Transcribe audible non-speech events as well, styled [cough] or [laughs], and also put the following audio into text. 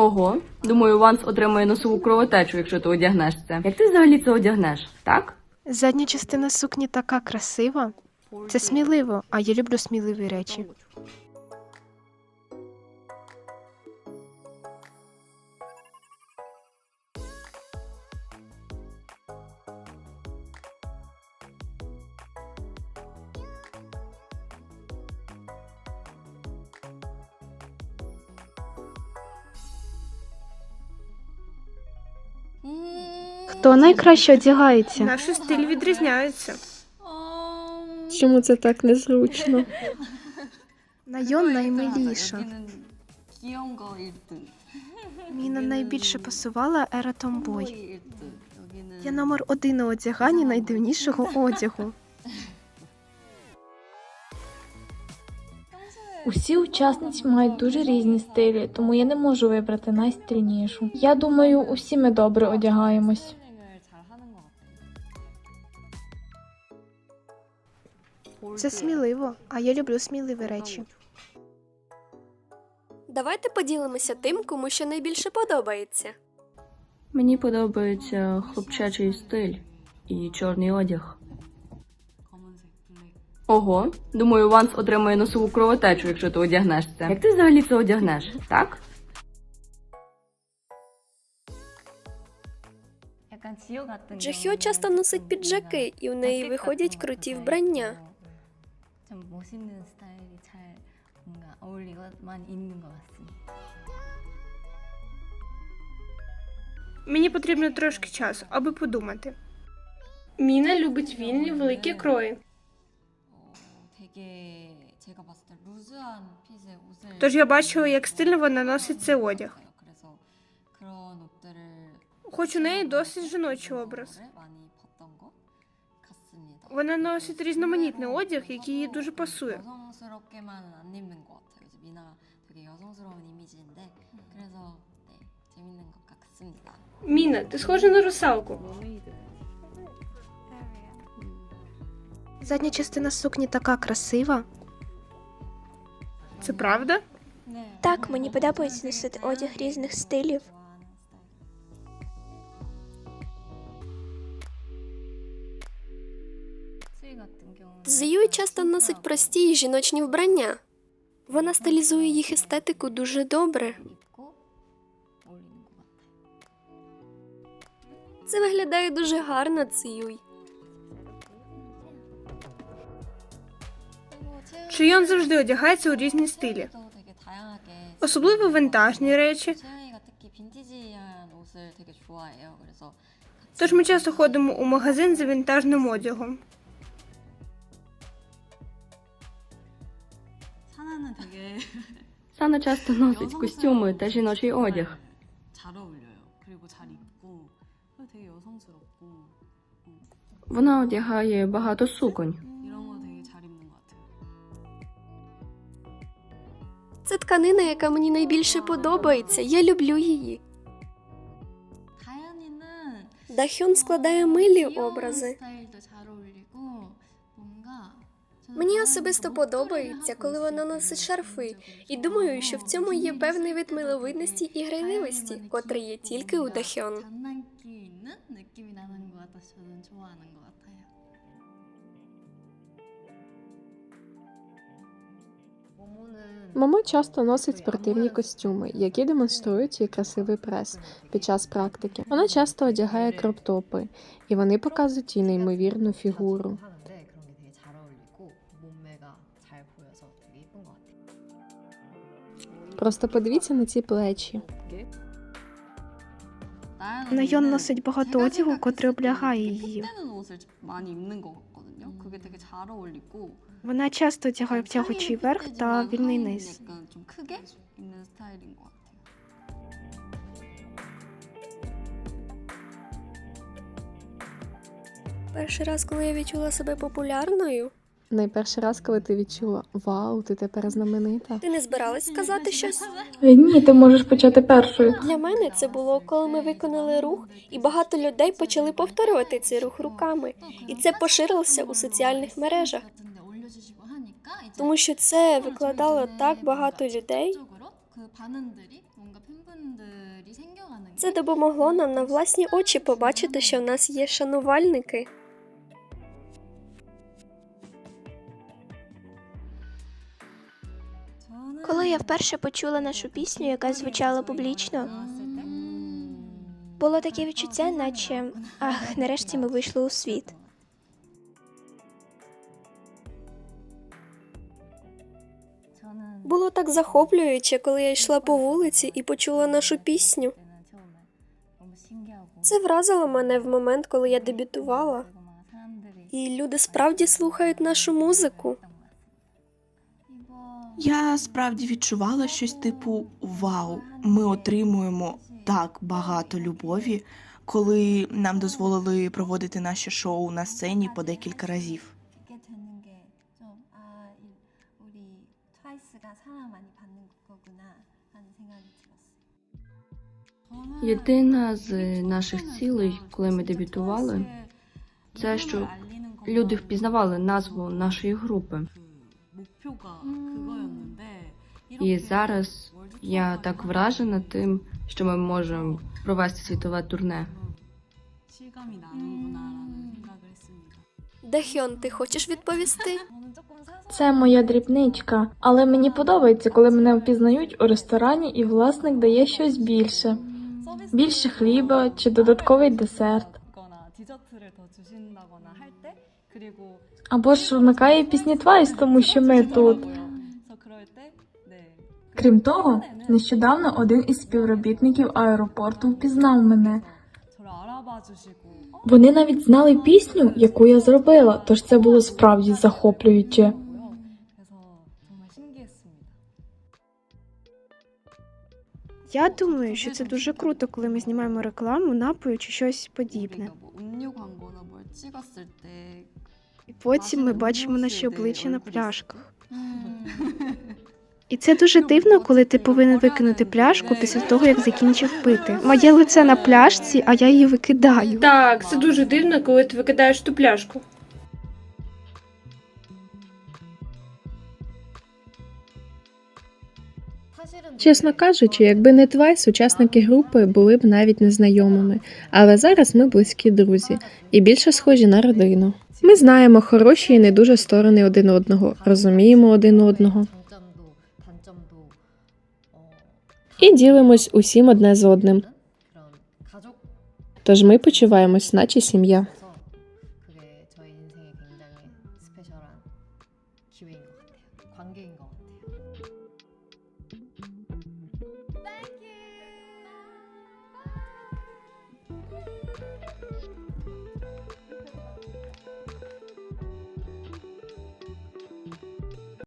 Ого, думаю, Ванс отримає носову кровотечу, якщо ти одягнеш це. Як ти взагалі це одягнеш, так? Задня частина сукні така красива. Це сміливо, а я люблю сміливі речі. Хто найкраще одягається? Наші стиль відрізняються. Чому це так незручно? Найон наймиліша. Міна найбільше пасувала ера Томбой. Я номер один на одяганні найдивнішого одягу. Усі учасниці мають дуже різні стилі, тому я не можу вибрати найстильнішу. Я думаю, усі ми добре одягаємось. Це сміливо, а я люблю сміливі речі. Давайте поділимося тим, кому ще найбільше подобається. Мені подобається хлопчачий стиль і чорний одяг. Ого, думаю, Ванс отримує носову кровотечу, якщо ти одягнешся. Як ти взагалі це одягнеш, так? Джахьо часто носить піджаки, і в неї виходять круті вбрання. 좀 멋있는 스타일이 잘 뭔가 어울리고만 있는 것 같습니다. Мені потрібно трошки часу, аби подумати. Міна любить вільні великі крої. 어, 되게 제가 봤을 때 루즈한 핏의 옷을 Тож я бачила, як стильно вона носить цей одяг. 그래서 그런 옷들을 Хоч у неї досить жіночий образ. Вона носить різноманітний одяг, який їй дуже пасує. 여성스럽게만은 안 입는 것 같아요. 이제 미나가 되게 여성스러운 이미지인데 그래서 네, 재밌는 것 같습니다. Міна, ти схожа на русалку. Задня частина сукні така красива. Це правда? Так, мені подобається носити одяг різних стилів. Зюй часто носить прості жіночні вбрання. Вона стилізує їх естетику дуже добре. Це виглядає дуже гарно, Циюй. Чийон завжди одягається у різні стилі. Особливо винтажні речі. Тож ми часто ходимо у магазин за вінтажним одягом. 사나는 되게 [laughs] Сана часто носить костюми та жіночий одяг. 잘 어울려요. 그리고 잘 입고 그리고 되게 여성스럽고 Вона одягає багато суконь. 이런 거 되게 잘 입는 것 같아요. Це тканина, яка мені найбільше подобається. Я люблю її. 다현이는 Дахьон складає милі образи. 스타일도 잘 어울리고 뭔가 저는 Мені особисто подобається, коли вона носить шарфи, і думаю, що в цьому є певний вид миловидності і грайливості, котрий є тільки у Дахьон. Мамо часто носить спортивні костюми, які демонструють її красивий прес під час практики. Вона часто одягає кроптопи, і вони показують їй неймовірну фігуру. Просто подивіться на ці плечі. Найон носить багато одягу, котрий облягає її. Вона часто одягає втягучий верх та вільний низ. Перший раз, коли я відчула себе популярною, Найперший раз, коли ти відчула Вау, ти тепер знаменита. Ти не збиралась сказати щось? Е, ні, ти можеш почати першою. Для мене це було, коли ми виконали рух, і багато людей почали повторювати цей рух руками, і це поширилося у соціальних мережах. Тому що це викладало так багато людей. Це допомогло нам на власні очі побачити, що в нас є шанувальники. Коли я вперше почула нашу пісню, яка звучала публічно, було таке відчуття, наче ах, нарешті ми вийшли у світ. Було так захоплююче, коли я йшла по вулиці і почула нашу пісню. Це вразило мене в момент, коли я дебютувала. І люди справді слухають нашу музику. Я справді відчувала щось типу Вау, ми отримуємо так багато любові, коли нам дозволили проводити наше шоу на сцені по декілька разів. Єдина з наших цілей, коли ми дебютували, це щоб люди впізнавали назву нашої групи. І зараз я так вражена тим, що ми можемо провести світове турне. Дахьон, ти хочеш відповісти? Це моя дрібничка, але мені подобається, коли мене впізнають у ресторані і власник дає щось більше. Більше хліба чи додатковий десерт. Або ж вмикає пісні Твайс, тому що ми тут. Крім того, нещодавно один із співробітників аеропорту впізнав мене. Вони навіть знали пісню, яку я зробила, тож це було справді захоплююче. Я думаю, що це дуже круто, коли ми знімаємо рекламу, напою чи щось подібне. І потім ми бачимо наші обличчя на пляшках. І це дуже дивно, коли ти повинен викинути пляшку після того, як закінчив пити. Моє лице на пляшці, а я її викидаю. Так, це дуже дивно, коли ти викидаєш ту пляшку. Чесно кажучи, якби не Твайс, учасники групи були б навіть незнайомими. Але зараз ми близькі друзі і більше схожі на родину. Ми знаємо хороші і не дуже сторони один одного, розуміємо один одного. І ділимось усім одне з одним. Тож ми почуваємось, наче сім'я.